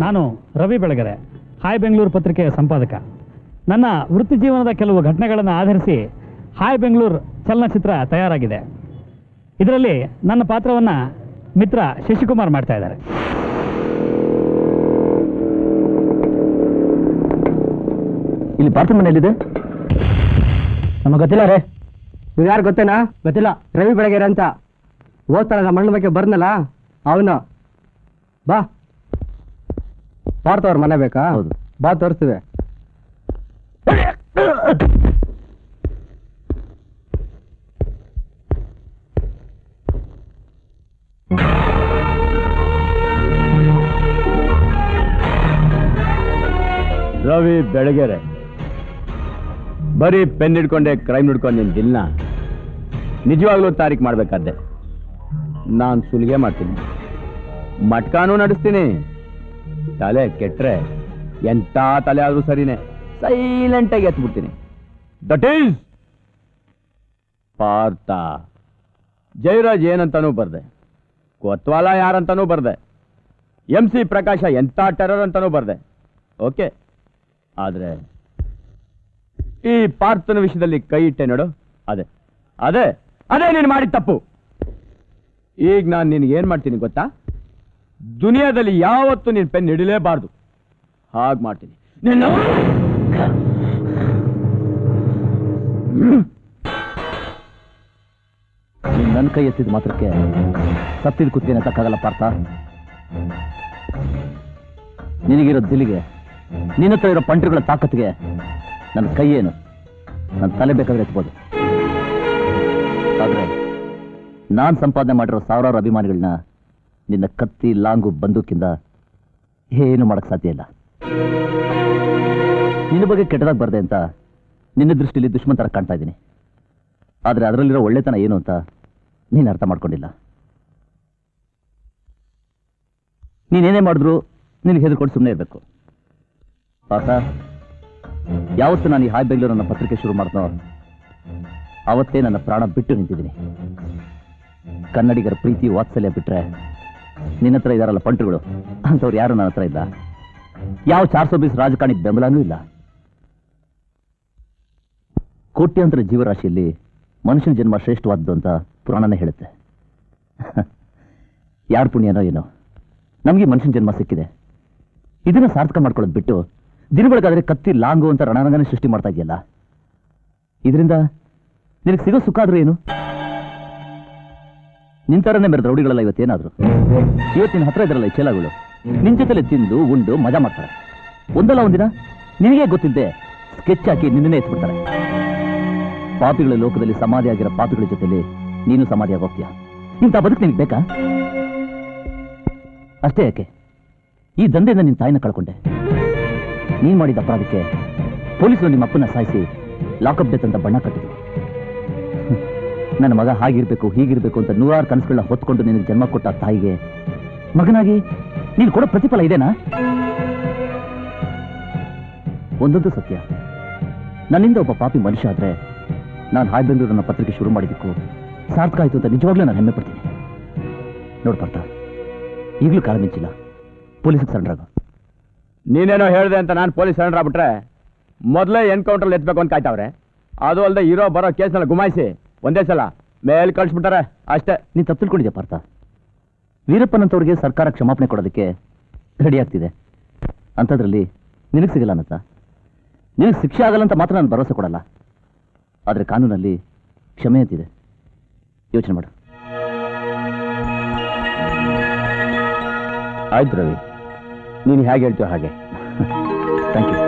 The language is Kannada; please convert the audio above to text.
ನಾನು ರವಿ ಬೆಳಗೆರೆ. ಹಾಯ್ ಬೆಂಗಳೂರು ಪತ್ರಿಕೆಯ ಸಂಪಾದಕ. ನನ್ನ ವೃತ್ತಿ ಜೀವನದ ಕೆಲವು ಘಟನೆಗಳನ್ನು ಆಧರಿಸಿ ಹಾಯ್ ಬೆಂಗಳೂರು ಚಲನಚಿತ್ರ ತಯಾರಾಗಿದೆ. ಇದರಲ್ಲಿ ನನ್ನ ಪಾತ್ರವನ್ನು ಮಿತ್ರ ಶಶಿಕುಮಾರ್ ಮಾಡ್ತಾ ಇದ್ದಾರೆ. ಇಲ್ಲಿ ಪಾರ್ಥ ಮನೆಯಲ್ಲಿದೆ ನಮಗೆ ಗೊತ್ತಿಲ್ಲ ರೇ. ನೀವು ಯಾರು ಗೊತ್ತೇನಾ? ಗೊತ್ತಿಲ್ಲ. ರವಿ ಬೆಳಗೆರೆ ಅಂತ ಓದ್ತಾರ ನಮ್ಮ ಅಣ್ಣ ಬಗ್ಗೆ ಬರ್ನಲ್ಲ? ಅವನು. ಬಾ. ಪಾರ್ಥವ್ರ ಮನೆ ಬೇಕಾ? ಹೌದು. ಬಾ ತೋರಿಸ್ತೀವಿ. ರವಿ ಬೆಳಗೆರೆ. ಬರೀ ಪೆನ್ ಹಿಡ್ಕೊಂಡೆ ಕ್ರೈಮ್ ಹಿಡ್ಕೊಂಡು ನಿನ್ ದಿನ ನಿಜವಾಗ್ಲೂ ತಾರೀಕು ಮಾಡ್ಬೇಕಾದ್ದೆ ನಾನು ಸುಲಿಗೆ ಮಾಡ್ತೀನಿ. ಮಟ್ಕಾನೂ ನಡೆಸ್ತೀನಿ. ತಲೆ ಕೆಟ್ರೆ ಎಂತ ತಲೆ ಆದ್ರೂ ಸರಿನೇ. ಸೈಲೆಂಟಾಗಿ ಎತ್ಬಿಡ್ತೀನಿ. That is Partha. ಜಯರಾಜ್ ಏನಂತಾನೂ ಬರ್ದೆ. ಕೊತ್ವಾಲ ಯಾರಂತಾನೂ ಬರ್ದೆ. ಎಂ ಸಿ ಪ್ರಕಾಶ ಎಂಥ ಟೆರರ್ ಅಂತಾನೂ ಬರ್ದೆ. ಓಕೆ ಆದ್ರೆ, ಈ ಪಾರ್ಥನ ವಿಷಯದಲ್ಲಿ ಕೈ ಇಟ್ಟೆ ನೋಡು. ಅದೇ ಅದೇ ಅದೇ ನೀನು ಮಾಡಿದ ತಪ್ಪು. ಈಗ ನಾನು ನಿನಗೇನು ಮಾಡ್ತೀನಿ ಗೊತ್ತಾ? ದುನಿಯಾದಲ್ಲಿ ಯಾವತ್ತು ನೀನು ಪೆನ್ ಹಿಡಿಲೇಬಾರ್ದು. ಹಾಗೆ ಮಾಡ್ತೀನಿ. ನಿನ್ನ ನೀನ್ ನನ್ನ ಕೈ ಎತ್ತಿದ ಮಾತ್ರಕ್ಕೆ ಸತ್ತಿದ ಕುತ್ತಿನ ತಕ್ಕಾಗಲ್ಲ ಪಾರ್ಥ. ನಿನಗಿರೋ ದಿಲಿಗೆ, ನಿನ್ನ ಹತ್ರ ಇರೋ ಪಂಟ್ರುಗಳ ತಾಕತ್ತಿಗೆ ನನ್ನ ಕೈ ಏನು? ನನ್ನ ತಲೆ ಬೇಕಾದ್ರೆ ಎತ್ಬೋದು. ಆದ್ರೆ ನಾನ್ ಸಂಪಾದನೆ ಮಾಡಿರೋ ಸಾವಿರಾರು ಅಭಿಮಾನಿಗಳನ್ನ ನಿನ್ನ ಕತ್ತಿ ಲಾಂಗು ಬಂದೂಕಿಂದ ಏನು ಮಾಡಕ್ ಸಾಧ್ಯ ಇಲ್ಲ. ನಿನ್ನ ಬಗ್ಗೆ ಕೆಟ್ಟದಾಗ ಬರ್ದೆ ಅಂತ ನಿನ್ನ ದೃಷ್ಟಿಯಲ್ಲಿ ದುಶ್ಮನ್ ತರ ಕಾಣ್ತಾ ಇದ್ದೀನಿ. ಆದ್ರೆ ಅದರಲ್ಲಿರೋ ಒಳ್ಳೆತನ ಏನು ಅಂತ ನೀನು ಅರ್ಥ ಮಾಡ್ಕೊಂಡಿಲ್ಲ. ನೀನೇನೇ ಮಾಡಿದ್ರು ನಿನಗೆ ಹೆದರ್ಕೊಂಡು ಸುಮ್ಮನೆ ಇರಬೇಕು. ಪಾಪ ಯಾವತ್ತು ನಾನು ಈ ಹಾಯ್ ಬೆಂಗಳೂರು ನನ್ನ ಪತ್ರಿಕೆ ಶುರು ಮಾಡ್ತೋ ಅವತ್ತೇ ನನ್ನ ಪ್ರಾಣ ಬಿಟ್ಟು ನಿಂತಿದ್ದೀನಿ. ಕನ್ನಡಿಗರ ಪ್ರೀತಿ ವಾತ್ಸಲ್ಯ ಬಿಟ್ರೆ ನಿನ್ನ ಹತ್ರ ಇದಾರಲ್ಲ ಪಂಟ್ರುಗಳು? ಅಂತವ್ರು ಯಾರು ನನ್ನ ಹತ್ರ ಇಲ್ಲ? ಯಾವ ಚಾರ್ ಸೋ ಬೀಸ್ ರಾಜಕಾರಣಿ ಬೆಂಬಲನೂ ಇಲ್ಲ. ಕೋಟ್ಯಾಂತರ ಜೀವರಾಶಿಯಲ್ಲಿ ಮನುಷ್ಯನ ಜನ್ಮ ಶ್ರೇಷ್ಠವಾದ್ದು ಅಂತ ಪುರಾಣನೇ ಹೇಳುತ್ತೆ. ಯಾರು ಪುಣ್ಯನೋ ಏನೋ. ನಮಗೆ ಮನುಷ್ಯನ ಜನ್ಮ ಸಿಕ್ಕಿದೆ. ಇದನ್ನ ಸಾರ್ಥಕ ಮಾಡ್ಕೊಳ್ಳೋದು ಬಿಟ್ಟು ದಿನಗಳಿಗಾದರೆ ಕತ್ತಿ ಲಾಂಗು ಅಂತ ರಣರಂಗನೇ ಸೃಷ್ಟಿ ಮಾಡ್ತಾ ಇದೆಯಲ್ಲ? ಇದರಿಂದ ನಿನಗೆ ಸಿಗೋ ಸುಖ ಆದರೂ ಏನು? ನಿಂತರನ್ನೇ ಮೆರೆದ ರೌಡಿಗಳೆಲ್ಲ ಇವತ್ತೇನಾದ್ರು ಇವತ್ತಿನ ಹತ್ರ ಇದ್ರಲ್ಲ ಚೇಲಾಗಳು. ನಿನ್ ಜೊತೆಲೆ ತಿಂದು, ಉಂಡು, ಮಜಾ ಮಾಡ್ತಾರೆ. ಒಂದಲ್ಲ ಒಂದಿನ? ನಿನಗೆ ಗೊತ್ತಿದ್ದೆ ಸ್ಕೆಚ್ ಹಾಕಿ ನಿನ್ನೇ ಎತ್ಬಿಡ್ತಾರೆ. ಪಾಪಿಗಳ ಲೋಕದಲ್ಲಿ ಸಮಾಧಿ ಆಗಿರೋ ಪಾಪಿಗಳ ಜೊತೆಲಿ ನೀನು ಸಮಾಧಿಯಾಗಿ ಹೋಗ್ತೀಯ? ಇಂಥ ಬದುಕು ನಿನಗೆ ಬೇಕಾ? ಅಷ್ಟೇ ಯಾಕೆ? ಈ ದಂಧೆಯಿಂದ ನಿನ್ನ ತಾಯಿನ ಕಳ್ಕೊಂಡೆ. ನೀನ್ ಮಾಡಿದ ಅಪರಾಧಕ್ಕೆ ಪೊಲೀಸರು ನಿಮ್ಮ ಅಪ್ಪನ ಸಾಯಿಸಿ ಲಾಕಪ್ ಡೆತ್ ಬಣ್ಣ ಕಟ್ಟಿದ್ರು. ನನ್ನ ಮಗ ಹಾಗಿರ್ಬೇಕು, ಹೀಗಿರ್ಬೇಕು ಅಂತ ನೂರಾರು ಕನಸುಗಳನ್ನ ಹೊತ್ಕೊಂಡು ನಿನಗೆ ಜನ್ಮ ಕೊಟ್ಟ ತಾಯಿಗೆ. ಮಗನಾಗಿ, ನೀನು ಕೊಡೋ ಪ್ರತಿಫಲ ಇದೇನಾ? ಒಂದೊಂದು ಸತ್ಯ. ನನ್ನಿಂದ ಒಬ್ಬ ಪಾಪಿ ಮನುಷ್ಯ ಆದ್ರೆ ನಾನು ಹಾಯ್ ಬೆಂಗಳೂರು ನನ್ನ ಪತ್ರಿಕೆ ಶುರು ಮಾಡಿದ್ದಕ್ಕೂ ಸಾರ್ಥಕ ಆಯ್ತು ಅಂತ ನಿಜವಾಗ್ಲೂ ನಾನು ಹೆಮ್ಮೆ ಪಡ್ತೀನಿ. ನೋಡ್ಬರ್ತಾ ಈಗಲೂ ಕಾಲ ಮಿಂಚಿಲ್ಲ. ಪೊಲೀಸ್ ಸರೆಂಡರ್ ಆಗು. ನೀನೇನೋ ಹೇಳಿದೆ ಅಂತ ನಾನು ಪೊಲೀಸ್ ಸರೆಂಡರ್ ಬಿಟ್ರೆ ಮೊದಲೇ ಎನ್ಕೌಂಟರ್ ಎತ್ಬೇಕು ಅಂತ ಕಾಯ್ತಾವ್ರೆ. ಅದು ಅಲ್ಲದೆ ಇರೋ ಬರೋ ಕೇಸ್ನಲ್ಲಿ ಗುಮಾಯಿಸಿ ಒಂದೇ ಸಲ. ಮೇಲ್ ಕಳಿಸ್ಬಿಟ್ಟಾರೆ. ಅಷ್ಟೇ. ನೀನು ತಪ್ಪು ತಿಳ್ಕೊಂಡಿದ್ಯಾ ಪಾರ್ಥ? ವೀರಪ್ಪನಂತವ್ರಿಗೆ ಸರ್ಕಾರ ಕ್ಷಮಾಪಣೆ ಕೊಡೋದಕ್ಕೆ ರೆಡಿ ಆಗ್ತಿದೆ. ಅಂಥದ್ರಲ್ಲಿ ನಿನಗೆ ಸಿಗಲ್ಲ ಅನ್ನತ್ತ ನಿನಗೆ ಶಿಕ್ಷೆ ಆಗಲ್ಲ ಅಂತ ಮಾತ್ರ ನಾನು ಭರವಸೆ ಕೊಡಲ್ಲ. ಆದರೆ ಕಾನೂನಲ್ಲಿ ಕ್ಷಮೆ ಅಂತಿದೆ. ಯೋಚನೆ ಮಾಡು. ಆಯ್ತು ರವಿ. ನೀನು ಹೇಗೆ ಹೇಳ್ತೀಯೋ ಹಾಗೆ. Thank you